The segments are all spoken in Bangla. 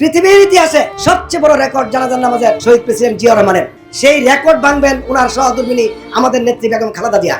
পৃথিবীর ইতিহাসে সবচেয়ে বড় রেকর্ড জানাজার নামাজের শহীদ প্রেসিডেন্ট জিয়া রহমানের। সেই রেকর্ড ভাঙবেন ওনার সহধর্মিনী আমাদের নেত্রী বেগম খালাদা দিয়া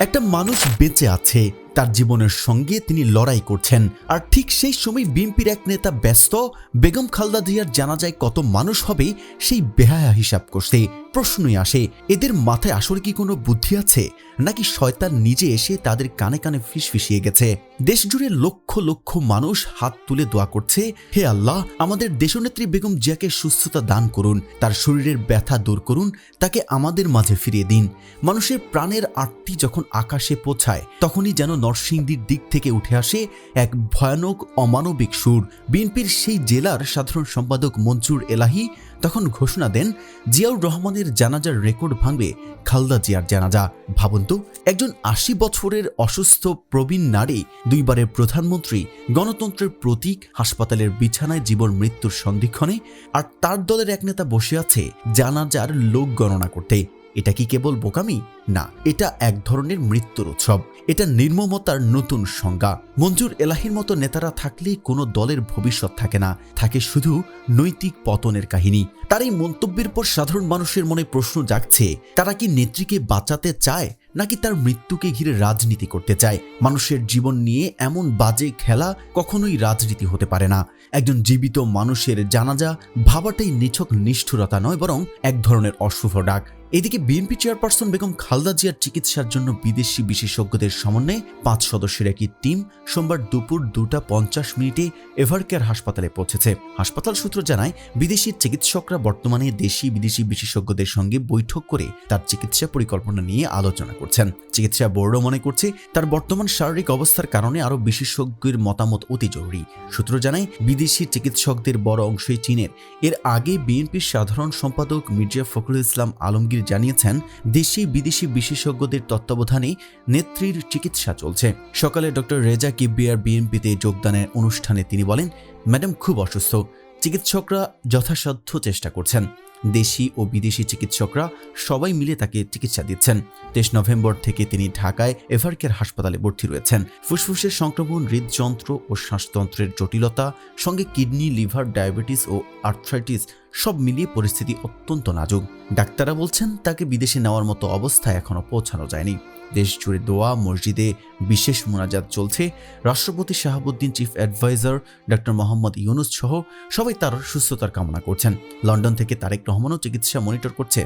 একটা মানুষ বেঁচে আছে তার জীবনের সঙ্গে তিনি লড়াই করছেন। আর ঠিক সেই সময় বিএনপির এক নেতা ব্যস্ত, বেগম খালদা জিয়ার জানা যায় কত মানুষ হবে সেই বেহায়া হিসাব করছে। প্রশ্নই আসে, এদের মাথায় আসলে কি কোনো বুদ্ধি আছে? নাকি শয়তান নিজে এসে তাদের কানে কানে ফিসফিসিয়ে গেছে? দেশ জুড়ে লক্ষ লক্ষ মানুষ হাত তুলে দোয়া করছে, হে আল্লাহ, আমাদের দেশনেত্রী বেগম জিয়াকে সুস্থতা দান করুন, তার শরীরের ব্যথা দূর করুন, তাকে আমাদের মাঝে ফিরিয়ে দিন। মানুষের প্রাণের আটটি যখন আকাশে পৌঁছায়, তখনই যেন নরসিংদীর দিক থেকে উঠে আসে এক ভয়ানক অমানবিক সুর। বিএনপির সেই জেলার সাধারণ সম্পাদক মঞ্জুর এলাহি তখন ঘোষণা দেন, জিয়াউর রহমানের জানাজার রেকর্ড ভাঙবে খালদা জিয়ার জানাজা। ভাবুন তো, একজন আশি বছরের অসুস্থ প্রবীণ নারী, দুইবারের প্রধানমন্ত্রী, গণতন্ত্রের প্রতীক, হাসপাতালের বিছানায় জীবন মৃত্যুর সন্ধিক্ষণে, আর তার দলের এক নেতা বসে আছে জানাজার লোক গণনা করতে। এটা কি কেবল বোকামি? না, এটা এক ধরনের মৃত্যুর উৎসব। এটা নির্মমতার নতুন সংজ্ঞা। মঞ্জুর এলাহির মতো নেতারা থাকলে কোনো দলের ভবিষ্যৎ থাকে না। থাকে শুধু নৈতিক পতনের কাহিনী। তার এই মন্তব্যের পর সাধারণ মানুষের মনে প্রশ্ন জাগছে, তারা কি নেত্রীকে বাঁচাতে চায়, নাকি তার মৃত্যুকে ঘিরে রাজনীতি করতে চায়? মানুষের জীবন নিয়ে এমন বাজে খেলা কখনোই রাজনীতি হতে পারে না। একজন জীবিত মানুষের জানাজা ভাবাটাই নিছক নিষ্ঠুরতা নয়, বরং এক ধরনের অশুভ ডাক। এদিকে বিএনপি চেয়ারপারসন বেগম খালদা জিয়ার চিকিৎসার জন্য বিদেশি বিশেষজ্ঞদের সমন্বয়ে পাঁচ সদস্যের একটি টিম সোমবার দুপুর দুটা পঞ্চাশ মিনিটে এভারকেয়ার হাসপাতালে পৌঁছেছে। হাসপাতাল সূত্র জানায়, বিদেশি চিকিৎসকরা বর্তমানে দেশি বিদেশি বিশেষজ্ঞদের সঙ্গে বৈঠক করে তার চিকিৎসা পরিকল্পনা নিয়ে আলোচনা করছেন। চিকিৎসা বোর্ডও মনে করছে, তার বর্তমান শারীরিক অবস্থার কারণে আরও বিশেষজ্ঞের মতামত অতি জরুরি। সূত্র জানায়, বিদেশি চিকিৎসকদের বড় অংশই চীনের। এর আগে বিএনপির সাধারণ সম্পাদক মির্জা ফখরুল ইসলাম আলমগীর জানিয়েছেন, দেশি বিদেশি বিশেষজ্ঞদের তত্ত্বাবধানে নেত্রীর চিকিৎসা চলছে। সকালে ডক্টর রেজা কিবিয়ার বিএনপিতে যোগদানের অনুষ্ঠানে তিনি বলেন, ম্যাডাম খুব অসুস্থ। চিকিৎসকরা যথাসাধ্য চেষ্টা করছেন। দেশি ও বিদেশি চিকিৎসকরা সবাই মিলে তাকে চিকিৎসা দিচ্ছেন। তেইশ নভেম্বর থেকে তিনি ঢাকায় এভারকের হাসপাতালে ভর্তি রয়েছেন। ফুসফুসের সংক্রমণ, হৃদযন্ত্র ও শ্বাসতন্ত্রের জটিলতা, সঙ্গে কিডনি, লিভার, ডায়াবেটিস ও আর্থ্রাইটিস সব মিলিয়ে পরিস্থিতি অত্যন্ত নাজুক। ডাক্তাররা বলছেন, তাকে বিদেশে নেওয়ার মতো অবস্থায় এখনও পৌঁছানো যায়নি। দেশ জুড়ে দোয়া, মসজিদে বিশেষ মোনাজাত চলছে। রাষ্ট্রপতি Shahabuddin chief adviser doctor Mohammad Yunus সহ সবাই তার সুস্থতার কামনা করছেন। লন্ডন থেকে তারেক রহমানও চিকিৎসা মনিটর করছে।